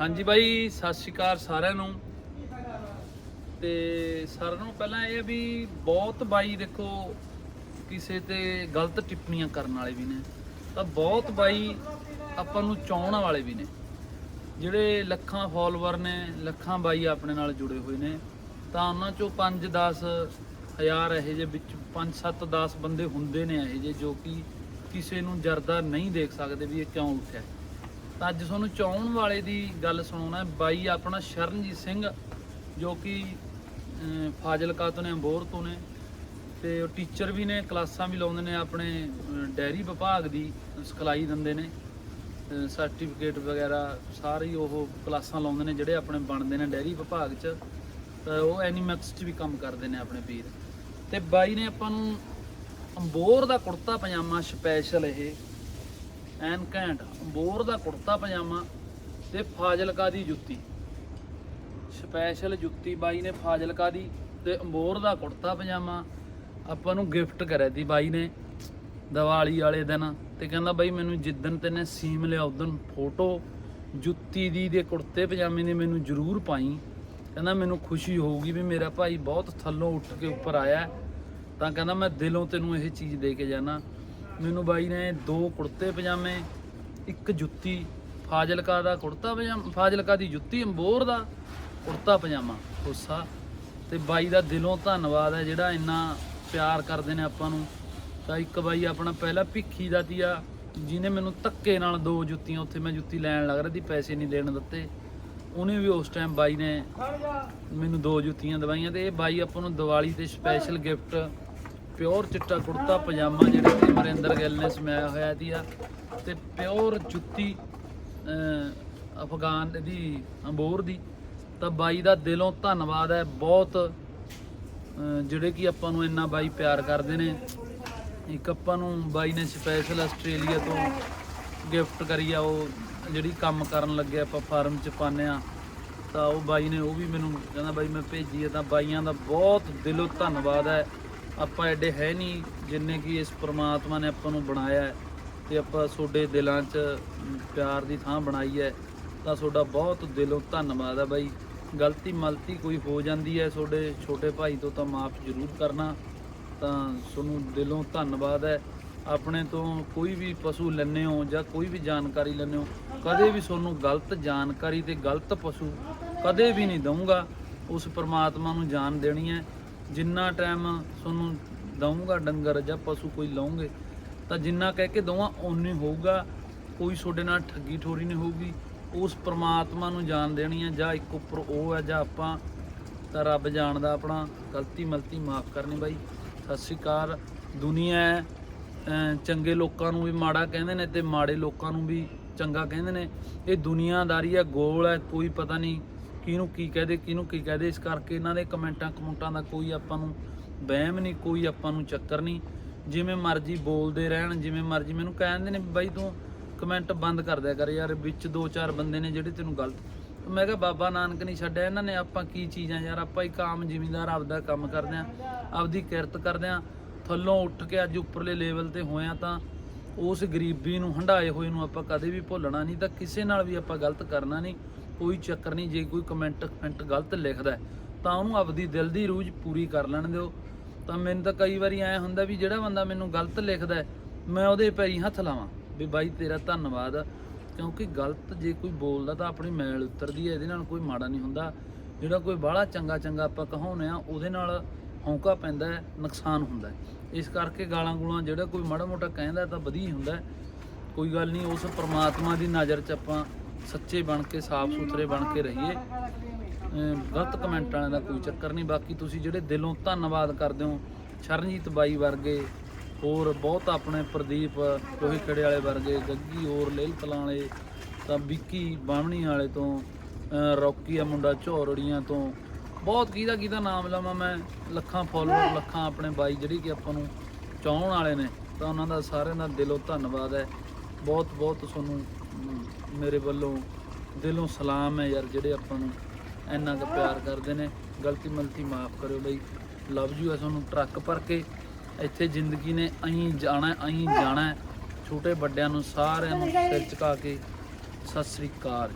ਹਾਂਜੀ ਬਾਈ, ਸਤਿ ਸ਼੍ਰੀ ਅਕਾਲ ਸਾਰਿਆਂ ਨੂੰ। ਤੇ ਸਾਰਿਆਂ ਨੂੰ ਪਹਿਲਾਂ ਇਹ ਆ ਵੀ ਬਹੁਤ ਬਾਈ ਦੇਖੋ, ਕਿਸੇ ਤੇ ਗਲਤ ਟਿੱਪਣੀਆਂ ਕਰਨ ਵਾਲੇ ਵੀ ਨੇ। ਤਾਂ ਬਹੁਤ ਬਾਈ ਆਪਾਂ ਨੂੰ ਚਾਹਣ ਵਾਲੇ ਵੀ ਨੇ। ਜਿਹੜੇ ਲੱਖਾਂ ਫਾਲੋਅਰ ਨੇ, ਲੱਖਾਂ ਬਾਈ ਆਪਣੇ ਨਾਲ ਜੁੜੇ ਹੋਏ ਨੇ, ਤਾਂ ਉਹਨਾਂ ਚੋਂ 5 10 ਹਜ਼ਾਰ ਇਹੋ ਜਿਹੇ ਵਿੱਚ 5 7 10 ਬੰਦੇ ਹੁੰਦੇ ਨੇ ਇਹੋ ਜਿਹੇ ਜੋ ਕਿ ਕਿਸੇ ਨੂੰ ਜਰਦਾ ਨਹੀਂ ਦੇਖ ਸਕਦੇ ਵੀ ਇਹ ਕਿਉਂ ਉੱਠਿਆ। ਤਾਂ ਅੱਜ ਤੁਹਾਨੂੰ ਚਾਹਣ ਵਾਲੇ ਦੀ ਗੱਲ ਸੁਣਾਉਣਾ ਹੈ। ਬਾਈ ਆਪਣਾ ਸ਼ਰਨਜੀਤ ਸਿੰਘ ਜੋ ਕਿ ਫਾਜ਼ਿਲਕਾ ਤੋਂ ਨੇ ਅੰਬੋਰ ਤੋਂ ਨੇ। ਤੇ ਉਹ ਟੀਚਰ ਵੀ ਨੇ ਕਲਾਸਾਂ ਵੀ ਲਾਉਂਦੇ ਨੇ ਆਪਣੇ ਅਮ, ਡੈਰੀ ਵਿਭਾਗ ਦੀ ਸਿਖਲਾਈ ਦਿੰਦੇ ਨੇ। ਸਰਟੀਫਿਕੇਟ ਵਗੈਰਾ ਸਾਰੀ ਉਹ ਕਲਾਸਾਂ ਲਾਉਂਦੇ ਨੇ ਜਿਹੜੇ ਆਪਣੇ ਬਣਦੇ ਨੇ ਡੈਰੀ ਵਿਭਾਗ 'ਚ। ਤਾਂ ਉਹ ਐਨੀਮੈਕਸ 'ਚ ਵੀ ਕੰਮ ਕਰਦੇ ਨੇ ਆਪਣੇ ਵੀਰ। ਤੇ ਬਾਈ ਨੇ ਆਪਾਂ ਨੂੰ ਅੰਬੋਰ ਦਾ ਕੁੜਤਾ ਪਜਾਮਾ ਸਪੈਸ਼ਲ ਇਹ ਐਨ ਘੈਂਟ ਅੰਬੋਰ ਦਾ ਕੁੜਤਾ ਪਜਾਮਾ ਤੇ ਫਾਜ਼ਿਲਕਾ ਦੀ ਜੁੱਤੀ। ਸਪੈਸ਼ਲ ਜੁੱਤੀ ਬਾਈ ਨੇ ਫਾਜ਼ਿਲਕਾ ਦੀ ਤੇ ਅੰਬੋਰ ਦਾ ਕੁੜਤਾ ਪਜਾਮਾ ਆਪਾਂ ਨੂੰ ਗਿਫਟ ਕਰਿਆ ਦੀ ਬਾਈ ਨੇ ਦੀਵਾਲੀ ਵਾਲੇ ਦਿਨ ਤੇ ਕਹਿੰਦਾ ਬਾਈ ਮੈਨੂੰ ਜਿੱਦਣ ਤੈਨੇ ਸੀਮ ਲਿਆ, ਉਦੋਂ ਫੋਟੋ ਜੁੱਤੀ ਦੀ ਦੇ ਕੁੜਤੇ ਪਜਾਮੇ ਦੀ ਮੈਨੂੰ ਜ਼ਰੂਰ ਪਾਈ। ਕਹਿੰਦਾ ਮੈਨੂੰ ਖੁਸ਼ੀ ਹੋਊਗੀ ਵੀ ਮੇਰਾ ਭਾਈ ਬਹੁਤ ਥੱਲੋਂ ਉੱਠ ਕੇ ਉੱਪਰ ਆਇਆ। ਤਾਂ ਕਹਿੰਦਾ ਮੈਂ ਦਿਲੋਂ ਤੈਨੂੰ ਇਹ ਚੀਜ਼ ਦੇ ਕੇ ਜਾਣਾ। ਮੈਨੂੰ ਬਾਈ ਨੇ ਦੋ ਕੁੜਤੇ ਪਜਾਮੇ, ਇੱਕ ਜੁੱਤੀ, ਫਾਜ਼ਿਲਕਾ ਦਾ ਕੁੜਤਾ ਪਜਾਮਾ, ਫਾਜ਼ਿਲਕਾ ਦੀ ਜੁੱਤੀ, ਅੰਬੋਰ ਦਾ ਕੁੜਤਾ ਪਜਾਮਾ, ਕੋਸਾ। ਤੇ ਬਾਈ ਦਾ ਦਿਲੋਂ ਧੰਨਵਾਦ ਹੈ, ਜਿਹੜਾ ਇੰਨਾ ਪਿਆਰ ਕਰਦੇ ਨੇ ਆਪਾਂ ਨੂੰ। ਤਾਂ ਇੱਕ ਬਾਈ ਆਪਣਾ ਪਹਿਲਾ ਭਿੱਖੀ ਦਾ ਤੀਆ, ਜਿਹਨੇ ਮੈਨੂੰ ਧੱਕੇ ਨਾਲ ਦੋ ਜੁੱਤੀਆਂ ਉੱਥੇ ਮੈਂ ਜੁੱਤੀ ਲੈਣ ਲੱਗ ਰਿਹਾ ਸੀ, ਪੈਸੇ ਨਹੀਂ ਦੇਣ ਦਿੱਤੇ। ਉਹਨੇ ਵੀ ਉਸ ਟਾਈਮ ਬਾਈ ਨੇ ਮੈਨੂੰ ਦੋ ਜੁੱਤੀਆਂ ਦਵਾਈਆਂ ਤੇ ਇਹ ਬਾਈ ਆਪਾਂ ਨੂੰ ਦੀਵਾਲੀ ਤੇ ਸਪੈਸ਼ਲ ਗਿਫਟ ਪਿਓਰ ਚਿੱਟਾ ਕੁੜਤਾ, ਪਜਾਮਾ ਜਿਹੜਾ ਕਿ ਮਰਿੰਦਰ ਗਿੱਲ ਨੇ ਸਮਾਇਆ ਹੋਇਆ ਦੀ ਆ ਤੇ ਪਿਓਰ ਜੁੱਤੀ ਅਫਗਾਨ ਦੀ, ਅੰਬੋਰ ਦੀ। ਤਾਂ ਬਾਈ ਦਾ ਦਿਲੋਂ ਧੰਨਵਾਦ ਹੈ, ਬਹੁਤ ਜਿਹੜੇ ਕਿ ਆਪਾਂ ਨੂੰ ਇੰਨਾ ਬਾਈ ਪਿਆਰ ਕਰਦੇ ਨੇ। ਇੱਕ ਆਪਾਂ ਨੂੰ ਬਾਈ ਨੇ ਸਪੈਸ਼ਲ ਆਸਟ੍ਰੇਲੀਆ ਤੋਂ ਗਿਫਟ ਕਰੀ ਆ, ਉਹ ਜਿਹੜੀ ਕੰਮ ਕਰਨ ਲੱਗੇ ਆਪਾਂ ਫਾਰਮ ਚ ਪਾਉਂਦੇ ਆ ਤਾਂ ਉਹ ਬਾਈ ਨੇ ਉਹ ਵੀ ਮੈਨੂੰ ਕਹਿੰਦਾ, ਬਾਈ ਮੈਂ ਭੇਜੀ ਹੈ ਤਾਂ ਬਾਈਆਂ ਦਾ ਬਹੁਤ ਦਿਲੋਂ ਧੰਨਵਾਦ ਹੈ। ਆਪਾਂ ਐਡੇ ਹੈ ਨਹੀਂ ਜਿੰਨੇ ਕਿ ਇਸ ਪ੍ਰਮਾਤਮਾ ਨੇ ਆਪਾਂ ਨੂੰ ਬਣਾਇਆ ਹੈ ਤੇ ਆਪਾਂ ਤੁਹਾਡੇ ਦਿਲਾਂ 'ਚ ਪਿਆਰ ਦੀ ਥਾਂ ਬਣਾਈ ਹੈ, ਤਾਂ ਤੁਹਾਡਾ ਬਹੁਤ ਦਿਲੋਂ ਧੰਨਵਾਦ ਹੈ ਬਾਈ। ਗਲਤੀ ਮਲਤੀ ਕੋਈ ਹੋ ਜਾਂਦੀ ਹੈ ਤੁਹਾਡੇ ਛੋਟੇ ਭਾਈ ਤੋਂ ਤਾਂ ਮਾਫ ਜ਼ਰੂਰ ਕਰਨਾ, ਤਾਂ ਤੁਹਾਨੂੰ ਦਿਲੋਂ ਧੰਨਵਾਦ ਹੈ। ਆਪਣੇ ਤੋਂ ਕੋਈ ਵੀ ਪਸ਼ੂ ਲੈਂਦੇ ਹੋ ਜਾਂ ਕੋਈ ਵੀ ਜਾਣਕਾਰੀ ਲੈਂਦੇ ਹੋ, ਕਦੇ ਵੀ ਤੁਹਾਨੂੰ ਗਲਤ ਜਾਣਕਾਰੀ ਤੇ ਗਲਤ ਪਸ਼ੂ ਕਦੇ ਵੀ ਨਹੀਂ ਦਊਂਗਾ, ਉਸ ਪਰਮਾਤਮਾ ਨੂੰ ਜਾਣ ਦੇਣੀ ਹੈ। ਜਿੰਨਾ ਟਾਈਮ ਤੁਹਾਨੂੰ ਦਊਂਗਾ ਡੰਗਰ ਜਾਂ ਪਸ਼ੂ ਕੋਈ ਲਓਗੇ ਤਾਂ ਜਿੰਨਾ ਕਹਿ ਕੇ ਦਵਾਂ ਓਨੀ ਹੋਊਗਾ। ਕੋਈ ਤੁਹਾਡੇ ਨਾਲ ਠੱਗੀ ਠੋਰੀ ਨਹੀਂ ਹੋਊਗੀ। ਉਸ ਪ੍ਰਮਾਤਮਾ ਨੂੰ ਜਾਣ ਦੇਣੀ ਹੈ ਜਾਂ ਇੱਕ ਉੱਪਰ ਉਹ ਹੈ ਜਾਂ ਆਪਾਂ ਤਾਂ ਰੱਬ ਜਾਣਦਾ ਆਪਣਾ। ਗਲਤੀ ਮਲਤੀ ਮਾਫ ਕਰਨੀ ਬਾਈ। ਸਤਿ ਸ਼੍ਰੀ ਅਕਾਲ। ਦੁਨੀਆ ਚੰਗੇ ਲੋਕਾਂ ਨੂੰ ਵੀ ਮਾੜਾ ਕਹਿੰਦੇ ਨੇ ਤੇ ਮਾੜੇ ਲੋਕਾਂ ਨੂੰ ਵੀ ਚੰਗਾ ਕਹਿੰਦੇ ਨੇ। ਇਹ ਦੁਨੀਆਦਾਰੀ ਹੈ ਗੋਲ ਹੈ ਕੋਈ ਪਤਾ ਨਹੀਂ ਕਿਹਨੂੰ ਕੀ ਕਹਦੇ, ਕਿਹਨੂੰ ਕੀ ਕਹਦੇ, ਇਸ ਕਰਕੇ ਇਹਨਾਂ ਦੇ ਕਮੈਂਟਾਂ ਕਮੈਂਟਾਂ ਦਾ ਕੋਈ ਆਪਾਂ ਨੂੰ ਵਹਿਮ ਨਹੀਂ, ਕੋਈ ਆਪਾਂ ਨੂੰ ਚੱਕਰ ਨਹੀਂ। ਜਿਵੇਂ ਮਰਜ਼ੀ ਬੋਲਦੇ ਰਹਿਣ, ਜਿਵੇਂ ਮਰਜ਼ੀ ਮੈਨੂੰ ਕਹਿੰਦੇ ਨੇ ਬਾਈ ਤੂੰ ਕਮੈਂਟ ਬੰਦ ਕਰ ਦਿਆ ਕਰ ਯਾਰ, ਵਿੱਚ ਦੋ ਚਾਰ ਬੰਦੇ ਨੇ ਜਿਹੜੇ ਤੈਨੂੰ ਗਲਤ ਮੈਂ ਕਿਹਾ ਬਾਬਾ ਨਾਨਕ ਨਹੀਂ ਛੱਡਿਆ, ਇਹਨਾਂ ਨੇ ਆਪਾਂ ਕੀ ਚੀਜ਼ਾਂ ਯਾਰ, ਆਪਾਂ ਇੱਕ ਆਮ ਜ਼ਿਮੀਂਦਾਰ ਆਪਦਾ ਕੰਮ ਕਰਦੇ ਆਂ ਆਪਦੀ ਕਿਰਤ ਕਰਦੇ ਆਂ ਥੱਲੋਂ ਉੱਠ ਕੇ ਅੱਜ ਉੱਪਰਲੇ ਲੈਵਲ ਤੇ ਹੋਇਆ ਤਾਂ ਉਸ ਗਰੀਬੀ ਨੂੰ ਹੰਡਾਏ ਹੋਏ ਨੂੰ ਆਪਾਂ ਕਦੇ ਵੀ ਭੁੱਲਣਾ ਨਹੀਂ, ਤਾਂ ਕਿਸੇ ਨਾਲ ਵੀ ਆਪਾਂ ਗਲਤ ਕਰਨਾ ਨਹੀਂ। ਕੋਈ ਚੱਕਰ ਨਹੀਂ, ਜੇ ਕੋਈ ਕਮੈਂਟ ਕਮੈਂਟ ਗਲਤ ਲਿਖਦਾ ਤਾਂ ਉਹਨੂੰ ਆਪਦੀ ਦਿਲ ਦੀ ਰੂਝ ਪੂਰੀ ਕਰ ਲੈਣ ਦਿਓ। ਤਾਂ ਮੈਨੂੰ ਤਾਂ ਕਈ ਵਾਰੀ ਐ ਹੁੰਦਾ ਵੀ ਜਿਹੜਾ ਬੰਦਾ ਮੈਨੂੰ ਗਲਤ ਲਿਖਦਾ ਮੈਂ ਉਹਦੇ ਪੈਰੀ ਹੱਥ ਲਾਵਾਂ, ਵੀ ਬਾਈ ਤੇਰਾ ਧੰਨਵਾਦ ਕਿਉਂਕਿ ਗਲਤ ਜੇ ਕੋਈ ਬੋਲਦਾ ਤਾਂ ਆਪਣੀ ਮੈਲ ਉਤਰਦੀ ਹੈ, ਇਹਦੇ ਨਾਲ ਕੋਈ ਮਾੜਾ ਨਹੀਂ ਹੁੰਦਾ। ਜਿਹੜਾ ਕੋਈ ਬਾਹਲਾ ਚੰਗਾ ਚੰਗਾ ਆਪਾਂ ਕਹਾਉਂਦੇ ਆ ਉਹਦੇ ਨਾਲ ਹੌਂਕਾ ਪੈਂਦਾ ਹੈ, ਨੁਕਸਾਨ ਹੁੰਦਾ ਹੈ। ਇਸ ਕਰਕੇ ਗਾਲਾਂ ਗੂਲਾਂ ਜਿਹੜਾ ਕੋਈ ਮਾੜਾ ਮੋਟਾ ਕਹਿੰਦਾ ਤਾਂ ਵਧੀਆ ਹੁੰਦਾ ਕੋਈ ਗੱਲ ਨਹੀਂ, ਉਸ ਪਰਮਾਤਮਾ ਦੀ ਨਜ਼ਰ 'ਚ ਆਪਾਂ ਸੱਚੇ ਬਣ ਕੇ, ਸਾਫ਼ ਸੁਥਰੇ ਬਣ ਕੇ ਰਹੀਏ। ਗਲਤ ਕਮੈਂਟ ਵਾਲਿਆਂ ਦਾ ਕੋਈ ਚੱਕਰ ਨਹੀਂ। ਬਾਕੀ ਤੁਸੀਂ ਜਿਹੜੇ ਦਿਲੋਂ ਧੰਨਵਾਦ ਕਰਦੇ ਹੋ, ਸ਼ਰਨਜੀਤ ਬਾਈ ਵਰਗੇ ਹੋਰ ਬਹੁਤ ਆਪਣੇ ਪ੍ਰਦੀਪ ਲੋਹੀ ਖੜੇ ਵਾਲੇ ਵਰਗੇ, ਗੱਗੀ ਹੋਰ, ਲੇਲ ਤਲਾਂ ਵਾਲੇ, ਤਾਂ ਵਿੱਕੀ ਬਾਹਮਣੀ ਵਾਲੇ ਤੋਂ ਅਮ ਰੌਕੀ ਆ ਮੁੰਡਾ ਝੋਰੜੀਆਂ ਤੋਂ। ਬਹੁਤ ਕਿਹਦਾ ਕਿਹਦਾ ਨਾਮ ਲਵਾਂ ਮੈਂ, ਲੱਖਾਂ ਫੋਲੋਅਰ ਲੱਖਾਂ ਆਪਣੇ ਬਾਈ ਜਿਹੜੀ ਕਿ ਆਪਾਂ ਨੂੰ ਚਾਹਣ ਵਾਲੇ ਨੇ। ਤਾਂ ਉਹਨਾਂ ਦਾ ਸਾਰਿਆਂ ਦਾ ਦਿਲੋਂ ਧੰਨਵਾਦ ਹੈ। ਬਹੁਤ ਬਹੁਤ ਤੁਹਾਨੂੰ ਮੇਰੇ ਵੱਲੋਂ ਦਿਲੋਂ ਸਲਾਮ ਹੈ ਯਾਰ, ਜਿਹੜੇ ਆਪਾਂ ਨੂੰ ਇੰਨਾ ਕੁ ਪਿਆਰ ਕਰਦੇ ਨੇ। ਗਲਤੀ ਮਲਤੀ ਮਾਫ ਕਰਿਓ ਬਈ। ਲਵ ਯੂ ਹੈ ਤੁਹਾਨੂੰ, ਟਰੱਕ ਭਰ ਕੇ। ਇੱਥੇ ਜ਼ਿੰਦਗੀ ਨੇ ਅਹੀਂ ਜਾਣਾ ਅਹੀਂ ਜਾਣਾ ਛੋਟੇ ਵੱਡਿਆਂ ਨੂੰ ਸਾਰਿਆਂ ਨੂੰ ਸਿਰ ਝੁਕਾ ਕੇ। ਸਤਿ ਸ੍ਰੀ ਅਕਾਲ